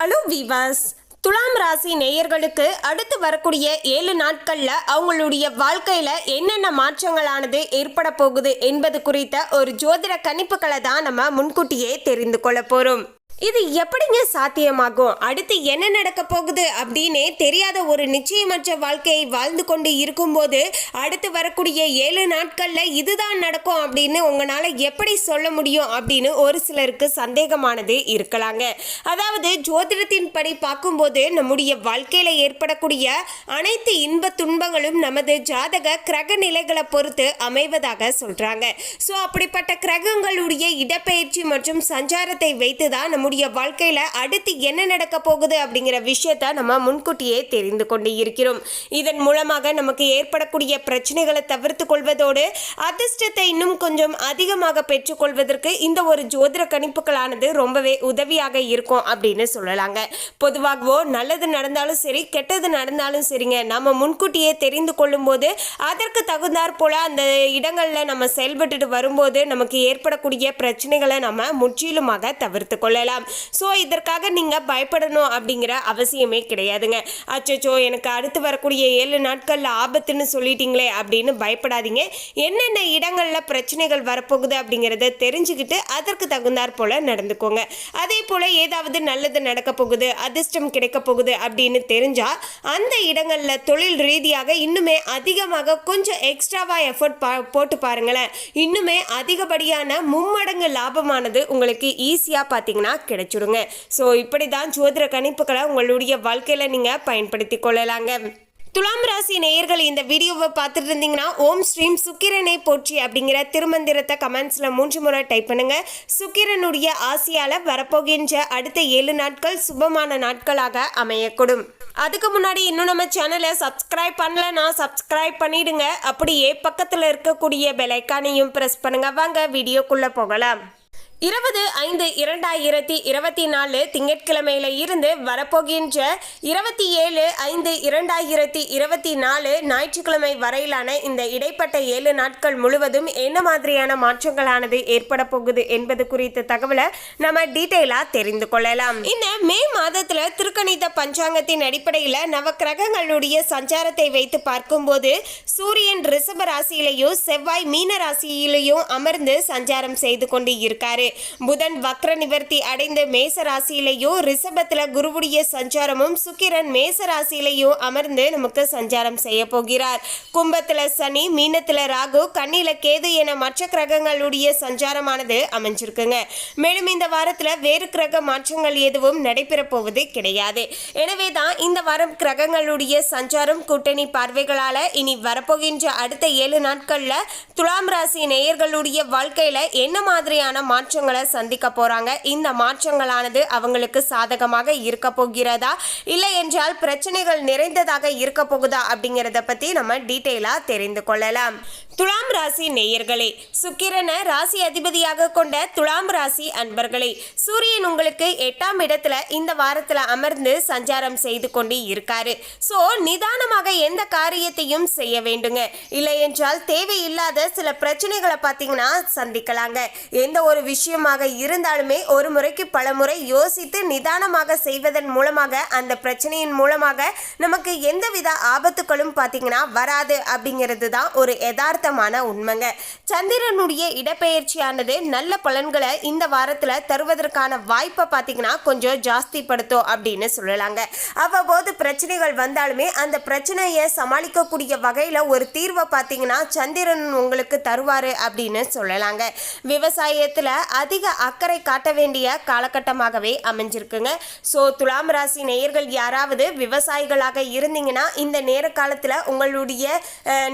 Hello விவாஸ் துலாம் ராசி நேயர்களுக்கு அடுத்து வரக்கூடிய ஏழு நாட்களில் அவங்களுடைய வாழ்க்கையில் என்னென்ன மாற்றங்களானது ஏற்பட போகுது என்பது குறித்த ஒரு ஜோதிட கணிப்புகளை தான் நம்ம முன்கூட்டியே தெரிந்து கொள்ள போகிறோம் இது எப்படிங்க சாத்தியமாகும்? அடுத்து என்ன நடக்க போகுது அப்படின்னே தெரியாத ஒரு நிச்சயமற்ற வாழ்க்கையை வாழ்ந்து கொண்டு இருக்கும்போது அடுத்து வரக்கூடிய ஏழு நாட்களில் இதுதான் நடக்கும் அப்படின்னு உங்களால் எப்படி சொல்ல முடியும் அப்படின்னு ஒரு சிலருக்கு சந்தேகமானது இருக்கலாங்க. அதாவது ஜோதிடத்தின் படி பார்க்கும்போது நம்முடைய வாழ்க்கையில் ஏற்படக்கூடிய அனைத்து இன்ப துன்பங்களும் நமது ஜாதக கிரக நிலைகளை பொறுத்து அமைவதாக சொல்கிறாங்க ஸோ அப்படிப்பட்ட கிரகங்களுடைய இடப்பெயர்ச்சி மற்றும் சஞ்சாரத்தை வைத்து தான் நம்முடைய வாழ்க்கையில் அடுத்து என்ன நடக்க போகுது அப்படிங்கிற விஷயத்த நம்ம முன்கூட்டியே தெரிந்து கொண்டு இருக்கிறோம். இதன் மூலமாக நமக்கு ஏற்படக்கூடிய பிரச்சனைகளை தவிர்த்து கொள்வதோடு அதிர்ஷ்டத்தை இன்னும் கொஞ்சம் அதிகமாக பெற்றுக்கொள்வதற்கு இந்த ஒரு ஜோதிட கணிப்புகளானது ரொம்பவே உதவியாக இருக்கும் அப்படின்னு சொல்லலாங்க. பொதுவாகவோ நல்லது நடந்தாலும் சரி கெட்டது நடந்தாலும் சரிங்க நம்ம முன்கூட்டியே தெரிந்து கொள்ளும்போது அதற்கு தகுந்தாற் போல அந்த இடங்களில் நம்ம செயல்பட்டுட்டு வரும்போது நமக்கு ஏற்படக்கூடிய பிரச்சனைகளை நம்ம முற்றிலுமாக தவிர்த்து கொள்ளலாம். ஸோ இதற்காக நீங்கள் பயப்படணும் அப்படிங்கிற அவசியமே கிடையாதுங்க. அச்சோ எனக்கு அடுத்து வரக்கூடிய ஏழு நாட்களில் ஆபத்துன்னு சொல்லிட்டீங்களே அப்படின்னு பயப்படாதீங்க. என்னென்ன இடங்களில் பிரச்சனைகள் வரப்போகுது அப்படிங்கிறத தெரிஞ்சுக்கிட்டு அதற்கு தகுந்தாற் போல் நடந்துக்கோங்க. அதே போல் ஏதாவது நல்லது நடக்க போகுது அதிர்ஷ்டம் கிடைக்க போகுது அப்படின்னு தெரிஞ்சால் அந்த இடங்களில் தொழில் ரீதியாக இன்னுமே அதிகமாக கொஞ்சம் எக்ஸ்ட்ராவாக எஃபர்ட் பா போட்டு பாருங்களேன். இன்னுமே அதிகப்படியான மும்மடங்கு லாபமானது உங்களுக்கு ஈஸியாக பார்த்தீங்கன்னா கிடைச்சிடுங்க. ஸோ இப்படி தான் ஜோதிட கணிப்புகளை உங்களுடைய வாழ்க்கையில் நீங்கள் பயன்படுத்தி கொள்ளலாங்க. துலாம் ராசி நேயர்கள் இந்த வீடியோவை பார்த்துட்டு இருந்தீங்கன்னா ஓம் ஸ்ரீம் சுக்கிரனை போற்றி அப்படிங்கிற திருமந்திரத்தை கமெண்ட்ஸில் மூன்று முறை டைப் பண்ணுங்க. சுக்கிரனுடைய ஆசையால் வரப்போகின்ற அடுத்த ஏழு நாட்கள் சுபமான நாட்களாக அமையக்கூடும். அதுக்கு முன்னாடி இன்னும் நம்ம சேனலை சப்ஸ்கிரைப் பண்ணலன்னா சப்ஸ்கிரைப் பண்ணிடுங்க. அப்படியே பக்கத்தில் இருக்கக்கூடிய பெலைக்கானையும் ப்ரெஸ் பண்ணுங்க. வாங்க வீடியோக்குள்ளே போகலாம். இருபது ஐந்து இரண்டாயிரத்தி இருபத்தி நாலு திங்கட்கிழமையில இருந்து வரப்போகின்ற இருபத்தி ஏழு ஐந்து இரண்டாயிரத்தி இருபத்தி நாலு ஞாயிற்றுக்கிழமை வரையிலான இந்த இடைப்பட்ட ஏழு நாட்கள் முழுவதும் என்ன மாதிரியான மாற்றங்களானது ஏற்பட போகுது என்பது குறித்த தகவலை நம்ம டீட்டெயிலாக தெரிந்து கொள்ளலாம். இந்த மே மாதத்துல திருக்கணித பஞ்சாங்கத்தின் அடிப்படையில் நவக்கிரகங்களுடைய சஞ்சாரத்தை வைத்து பார்க்கும்போது சூரியன் ரிஷப ராசியிலையும் செவ்வாய் மீன ராசியிலையும் அமர்ந்து சஞ்சாரம் செய்து கொண்டு இருக்காரு புதன் வக்ர நிவர்த்தி அடைந்த மேச ராசியிலையும் ரிஷபத்துல குருவுடைய சஞ்சாரமும் சுக்கிரன் மேச ராசியிலையும் அமர்ந்து நமக்கு சஞ்சாரம் செய்ய போகிறார். கும்பத்துல சனி மீனத்துல ராகு கண்ணில கேது என மற்ற கிரகங்களுடைய சஞ்சாரமானது அமைஞ்சிருக்குங்க. மேலும் இந்த வாரத்துல வேறு கிரக மாற்றங்கள் எதுவும் நடைபெற போவது கிடையாது. எனவே தான் இந்த வாரம் கிரகங்களுடைய சஞ்சாரம் கூட்டணி பார்வைகளால இனி வரப்போகின்ற அடுத்த ஏழு நாட்கள்ல துலாம் ராசி நேயர்களுடைய வாழ்க்கையில என்ன மாதிரியான மாற்றங்களை சந்திக்க போறாங்க. இந்த மாற்றங்களானது அவங்களுக்கு சாதகமாக இருக்க போகிறதா? இல்லை என்றால் பிரச்சனைகள் நிறைந்ததாக இருக்க போகுதா? அப்படிங்கிறத பத்தி நம்ம டீட்டெயிலா தெரிந்து கொள்ளலாம். துலாம் ராசி நேயர்களே சுக்கிரனை ராசி அதிபதியாக கொண்ட துலாம் ராசி அன்பர்களே சூரியன் உங்களுக்கு எட்டாம் இடத்துல இந்த வாரத்துல அமர்ந்து சஞ்சாரம் செய்து கொண்டு இருக்காரு. ஸோ நிதானமாக எந்த காரியத்தையும் செய்ய வேண்டுங்க. இல்லை என்றால் தேவையில்லாத சில பிரச்சனைகளை பார்த்தீங்கன்னா சந்திக்கலாங்க. எந்த ஒரு விஷயம் விஷயமாக இருந்தாலுமே ஒரு முறைக்கு பல முறை யோசித்து நிதானமாக செய்வதன் மூலமாக அந்த பிரச்சனையின் மூலமாக நமக்கு எந்தவித ஆபத்துகளும் பார்த்தீங்கன்னா வராது அப்படிங்கிறது தான் ஒரு யதார்த்தமான உண்மைங்க. சந்திரனுடைய இடப்பெயர்ச்சியானது நல்ல பலன்களை இந்த வாரத்தில் தருவதற்கான வாய்ப்பை பார்த்தீங்கன்னா கொஞ்சம் ஜாஸ்திப்படுத்தும் அப்படின்னு சொல்லலாங்க. அவ்வப்போது பிரச்சனைகள் வந்தாலுமே அந்த பிரச்சனையை சமாளிக்கக்கூடிய வகையில் ஒரு தீர்வை பார்த்தீங்கன்னா சந்திரன் உங்களுக்கு தருவார் அப்படின்னு சொல்லலாங்க. விவசாயத்தில் அதிக அக்கறை காட்ட வேண்டிய காலகட்டமாகவே அமைஞ்சிருக்குங்க. ஸோ துலாம் ராசி நேயர்கள் யாராவது விவசாயிகளாக இருந்தீங்கன்னா இந்த நேர காலத்தில் உங்களுடைய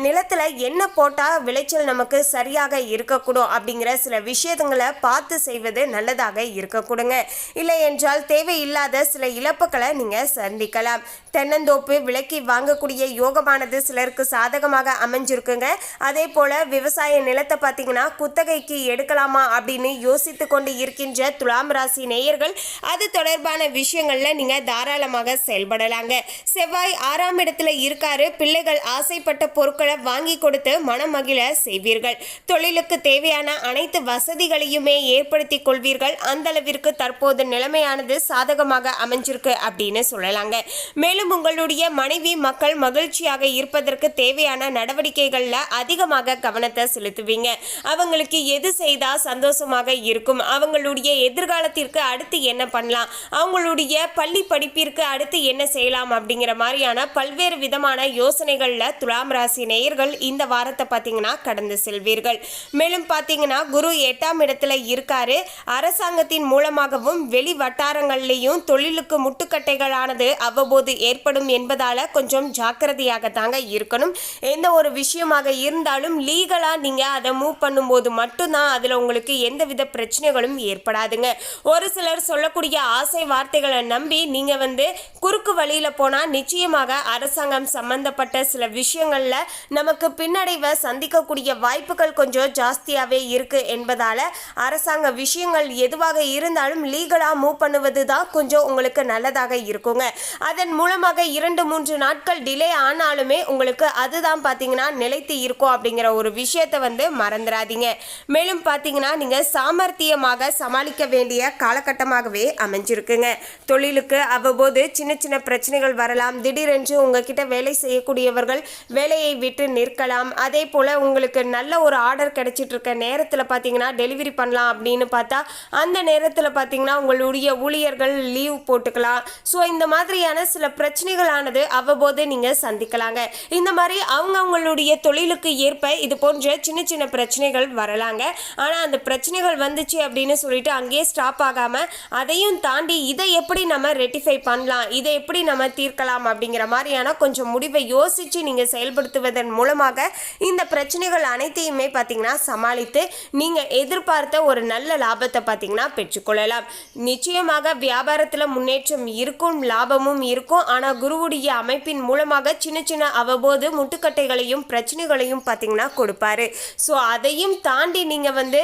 நிலத்தில் என்ன போட்டால் விளைச்சல் நமக்கு சரியாக இருக்கக்கூடும் அப்படிங்கிற சில விஷயங்களை பார்த்து செய்வது நல்லதாக இருக்கக்கூடுங்க. இல்லை என்றால் தேவையில்லாத சில இழப்புகளை நீங்கள் சந்திக்கலாம். தென்னந்தோப்பு விலக்கி வாங்கக்கூடிய யோகமானது சிலருக்கு சாதகமாக அமைஞ்சிருக்குங்க. அதே போல் விவசாய நிலத்தை பார்த்தீங்கன்னா குத்தகைக்கு எடுக்கலாமா அப்படின்னு யோசித்து கொண்டு இருக்கின்ற துலாம் ராசி நேயர்கள் அது தொடர்பான விஷயங்கள்ல நீங்க தாராளமாக செயல்படலாங்க. செவ்வாய் ஆறாம் இடத்துல இருக்காரு. பிள்ளைகள் ஆசைப்பட்ட பொருட்களை வாங்கி கொடுத்து மனமகிழ செய்வீர்கள். தொழிலுக்கு தேவையான அனைத்து வசதிகளையுமே ஏற்படுத்தி கொள்வீர்கள். அந்த அளவிற்கு தற்போது நிலைமையானது சாதகமாக அமைஞ்சிருக்கு அப்படின்னு சொல்லலாங்க. மேலும் உங்களுடைய மனைவி மக்கள் மகிழ்ச்சியாக இருப்பதற்கு தேவையான நடவடிக்கைகள்ல அதிகமாக கவனத்தை செலுத்துவீங்க. அவங்களுக்கு எது செய்தா சந்தோஷமாக இருக்கும். அவங்களுடைய எதிர்காலத்திற்கு அடுத்து என்ன பண்ணலாம்? அவங்களுடைய பள்ளி படிப்பிற்கு அடுத்து என்ன செய்யலாம் அப்படிங்கிற மாதிரியான பல்வேறு விதமான யோசனைகளில் துலாம் ராசி நேயர்கள் இந்த வாரத்தை பார்த்தீங்கன்னா கடந்து செல்வீர்கள். மேலும் பார்த்தீங்கன்னா குரு எட்டாம் இடத்துல இருக்காரு. அரசாங்கத்தின் மூலமாகவும் வெளி வட்டாரங்கள்லேயும் தொழிலுக்கு முட்டுக்கட்டைகளானது அவ்வப்போது ஏற்படும் என்பதால் கொஞ்சம் ஜாக்கிரதையாக தாங்க இருக்கணும். எந்த ஒரு விஷயமாக இருந்தாலும் லீகலாக நீங்கள் அதை மூவ் பண்ணும்போது மட்டும்தான் அதில் உங்களுக்கு எந்தவித பிரச்சனைகளும் ஏற்படாதுங்க. ஒரு சிலர் சொல்லக்கூடிய ஆசை வார்த்தைகளை நம்பி நீங்கள் வந்து குறுக்கு வழியில் போனால் நிச்சயமாக அரசாங்கம் சம்பந்தப்பட்ட சில விஷயங்களில் நமக்கு பின்னடைவை சந்திக்கக்கூடிய வாய்ப்புகள் கொஞ்சம் ஜாஸ்தியாகவே இருக்குது என்பதால் அரசாங்க விஷயங்கள் எதுவாக இருந்தாலும் லீகலாக மூவ் பண்ணுவது தான் கொஞ்சம் உங்களுக்கு நல்லதாக இருக்குங்க. அதன் மூலமாக இரண்டு மூன்று நாட்கள் டிலே ஆனாலுமே உங்களுக்கு அதுதான் பார்த்தீங்கன்னா நிலைத்து இருக்கும் அப்படிங்கிற ஒரு விஷயத்தை வந்து மறந்துடாதீங்க மேலும் பார்த்தீங்கன்னா நீங்கள் சாமர்த்தியமாக சமாளிக்க வேண்டிய காலகட்டமாகவே அமைஞ்சிருக்குங்க. தொழிலுக்கு அவ்வப்போது சின்ன சின்ன பிரச்சனைகள் வரலாம். திடீரென்று உங்ககிட்ட வேலை செய்யக்கூடியவர்கள் வேலையை விட்டு நிற்கலாம். அதே போல் உங்களுக்கு நல்ல ஒரு ஆர்டர் கிடைச்சிட்டு இருக்க நேரத்தில் பார்த்தீங்கன்னா டெலிவரி பண்ணலாம் அப்படின்னு பார்த்தா அந்த நேரத்தில் பார்த்தீங்கன்னா உங்களுடைய ஊழியர்கள் லீவ் போட்டுக்கலாம். ஸோ இந்த மாதிரியான சில பிரச்சனைகளானது அவ்வப்போது நீங்கள் சந்திக்கலாங்க. இந்த மாதிரி அவங்க அவங்களுடைய தொழிலுக்கு ஏற்ப இது போன்ற சின்ன சின்ன பிரச்சனைகள் வரலாங்க. ஆனால் அந்த பிரச்சனைகள் வந்துச்சு அப்படின்னு சொல்லிட்டு அங்கேயே ஸ்டாப் ஆகாமல் அதையும் தாண்டி இதை எப்படி நம்ம ரெட்டிஃபை பண்ணலாம்? இதை எப்படி நம்ம தீர்க்கலாம் அப்படிங்கிற மாதிரியான கொஞ்சம் முடிவை யோசித்து நீங்கள் செயல்படுத்துவதன் மூலமாக இந்த பிரச்சனைகள் அனைத்தையுமே பார்த்திங்கன்னா சமாளித்து நீங்கள் எதிர்பார்த்த ஒரு நல்ல லாபத்தை பார்த்திங்கன்னா பெற்றுக்கொள்ளலாம். நிச்சயமாக வியாபாரத்தில் முன்னேற்றம் இருக்கும் லாபமும் இருக்கும். ஆனால் குருவுடைய அமைப்பின் மூலமாக சின்ன சின்ன அவ்வப்போது முட்டுக்கட்டைகளையும் பிரச்சனைகளையும் பார்த்தீங்கன்னா கொடுப்பாரு. ஸோ அதையும் தாண்டி நீங்கள் வந்து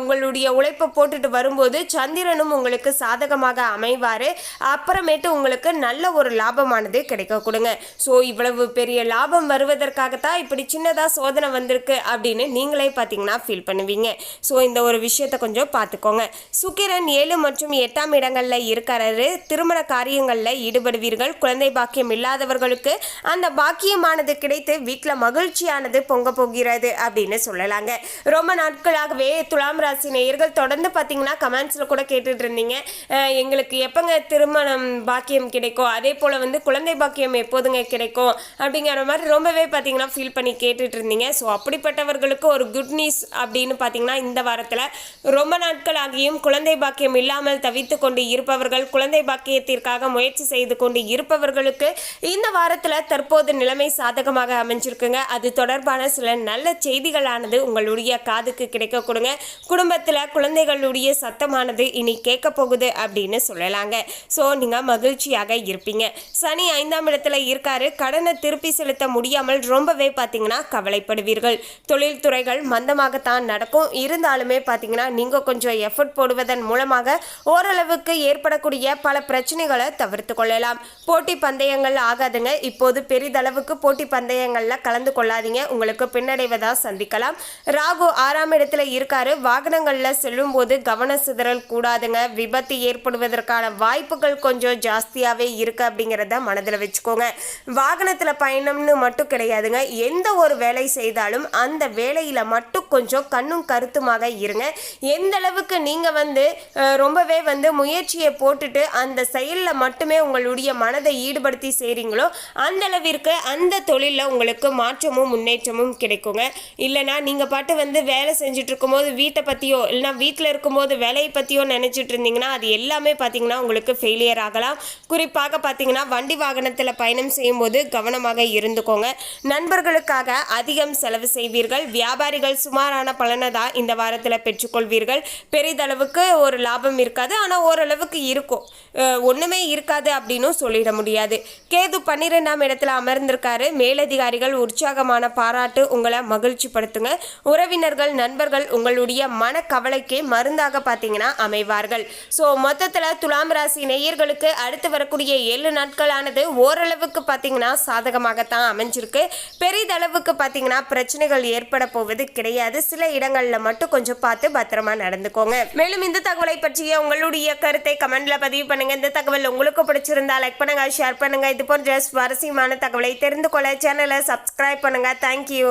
உங்களுடைய உங்களுடைய உழைப்பை போட்டுட்டு வரும்போது சந்திரனும் உங்களுக்கு சாதகமாக அமைவார். அப்புறமேட்டு உங்களுக்கு நல்ல ஒரு லாபமானது கிடைக்க கொடுங்க. ஸோ இவ்வளவு பெரிய லாபம் வருவதற்காகத்தான் இப்படி சின்னதாக சோதனை வந்திருக்கு அப்படின்னு நீங்களே பார்த்தீங்கன்னா ஃபீல் பண்ணுவீங்க. ஸோ இந்த ஒரு விஷயத்தை கொஞ்சம் பார்த்துக்கோங்க சுக்கிரன் ஏழு மற்றும் எட்டாம் இடங்களில் இருக்கிறாரு. திருமண காரியங்களில் ஈடுபடுவீர்கள். குழந்தை பாக்கியம் இல்லாதவர்களுக்கு அந்த பாக்கியமானது கிடைத்து வீட்டில் மகிழ்ச்சியானது பொங்க போகிறது அப்படின்னு சொல்லலாங்க. ரொம்ப நாட்களாகவே துலாம் ராசினை நேயர்கள் தொடர்ந்து பார்த்தீங்கன்னா கமெண்ட்ஸில் கூட கேட்டுட்டு இருந்தீங்க எங்களுக்கு எப்போங்க திருமணம் பாக்கியம் கிடைக்கும்? அதே போல் வந்து குழந்தை பாக்கியம் எப்போதுங்க கிடைக்கும்? அப்படிங்கிற மாதிரி ரொம்பவே பார்த்தீங்கன்னா ஃபீல் பண்ணி கேட்டுட்டு இருந்தீங்க ஸோ அப்படிப்பட்டவர்களுக்கு ஒரு குட் நியூஸ் அப்படின்னு பார்த்தீங்கன்னா இந்த வாரத்தில் ரொம்ப நாட்கள் ஆகியும் குழந்தை பாக்கியம் இல்லாமல் தவித்து கொண்டு இருப்பவர்கள் குழந்தை பாக்கியத்திற்காக முயற்சி செய்து கொண்டு இருப்பவர்களுக்கு இந்த வாரத்தில் தற்போது நிலைமை சாதகமாக அமைஞ்சிருக்குங்க. அது தொடர்பான சில நல்ல செய்திகளானது உங்களுடைய காதுக்கு கிடைக்க கொடுங்க. குடும்பத்தில் குழந்தைகளுடைய சத்தமானது இனி கேட்க போகுது அப்படின்னு சொல்லலாங்க. ஸோ நீங்கள் மகிழ்ச்சியாக இருப்பீங்க. சனி ஐந்தாம் இடத்துல இருக்காரு. கடனை திருப்பி செலுத்த முடியாமல் ரொம்பவே பார்த்தீங்கன்னா கவலைப்படுவீர்கள். தொழில்துறைகள் மந்தமாகத்தான் நடக்கும். இருந்தாலுமே பார்த்தீங்கன்னா நீங்கள் கொஞ்சம் எஃபர்ட் போடுவதன் மூலமாக ஓரளவுக்கு ஏற்படக்கூடிய பல பிரச்சனைகளை தவிர்த்து கொள்ளலாம். போட்டி பந்தயங்கள் ஆகாதுங்க. இப்போது பெரிதளவுக்கு போட்டி பந்தயங்களில் கலந்து கொள்ளாதீங்க. உங்களுக்கு பின்னடைவதாக சந்திக்கலாம். ராகு ஆறாம் இடத்துல இருக்காரு. வாகனங்களில் செல்லும்போது கவன சிதறல் கூடாதுங்க. விபத்து ஏற்படுவதற்கான வாய்ப்புகள் கொஞ்சம் ஜாஸ்தியாகவே இருக்கு அப்படிங்கிறத மனதில் வச்சுக்கோங்க. வாகனத்தில் பயணம்னு மட்டும் கிடையாதுங்க. எந்த ஒரு வேலை செய்தாலும் அந்த வேலையில் மட்டும் கொஞ்சம் கண்ணும் கருத்துமாக இருங்க. எந்த அளவுக்கு நீங்கள் வந்து ரொம்பவே வந்து முயற்சியை போட்டுட்டு அந்த செயலில் மட்டுமே உங்களுடைய மனதை ஈடுபடுத்தி செய்கிறீங்களோ அந்த அளவிற்கு அந்த தொழிலில் உங்களுக்கு மாற்றமும் முன்னேற்றமும் கிடைக்குங்க. இல்லைனா நீங்கள் பாட்டு வந்து வேலை செஞ்சுட்டு இருக்கும்போது வீட்டை பற்றியோ இல்லைனா வீட்டில் இருக்கும்போது வேலையை பற்றியோ நினச்சிட்டு இருந்தீங்கன்னா அது எல்லாமே பார்த்தீங்கன்னா உங்களுக்கு ஃபெயிலியர் ஆகலாம். குறிப்பாக பார்த்தீங்கன்னா வண்டி வாகனத்தில் பயணம் செய்யும்போது கவனமாக இருந்துக்கோங்க. நண்பர்களுக்காக அதிகம் செலவு செய்வீர்கள். வியாபாரிகள் சுமாரான பலனை தான் இந்த வாரத்தில் பெற்றுக்கொள்வீர்கள். பெரிதளவுக்கு ஒரு லாபம் இருக்காது ஆனால் ஓரளவுக்கு இருக்கும். ஒன்றுமே இருக்காது அப்படின்னும் சொல்லிட முடியாது. கேது பன்னிரெண்டாம் இடத்துல அமர்ந்திருக்காரு. மேலதிகாரிகள் உற்சாகமான பாராட்டு உங்களை மகிழ்ச்சி படுத்துங்க உறவினர்கள் நண்பர்கள் உங்களுடைய மனக்கவலைக்கு மருந்தாக பார்த்தீங்கன்னா அமைவார்கள். ஸோ மொத்தத்தில் துலாம் ராசி நேயர்களுக்கு அடுத்து வரக்கூடிய ஏழு நாட்களானது ஓரளவுக்கு பார்த்தீங்கன்னா சாதகமாகத்தான் அமைஞ்சிருக்கு. பெரிதளவுக்கு பார்த்தீங்கன்னா பிரச்சனைகள் ஏற்பட போவது கிடையாது. சில இடங்களில் மட்டும் கொஞ்சம் பார்த்து பத்திரமா நடந்துக்கோங்க. மேலும் இந்த தகவலை பற்றிய உங்களுடைய கருத்தை கமெண்ட்ல பதிவு பண்ணுங்க. இந்த தகவல் உங்களுக்கு பிடிச்சிருந்தா லைக் பண்ணுங்க ஷேர் பண்ணுங்க. இது போன்ற சுவாரஸ்யமான தகவலை தெரிந்து கொள்ள சேனலை சப்ஸ்கிரைப் பண்ணுங்க. தேங்க்யூ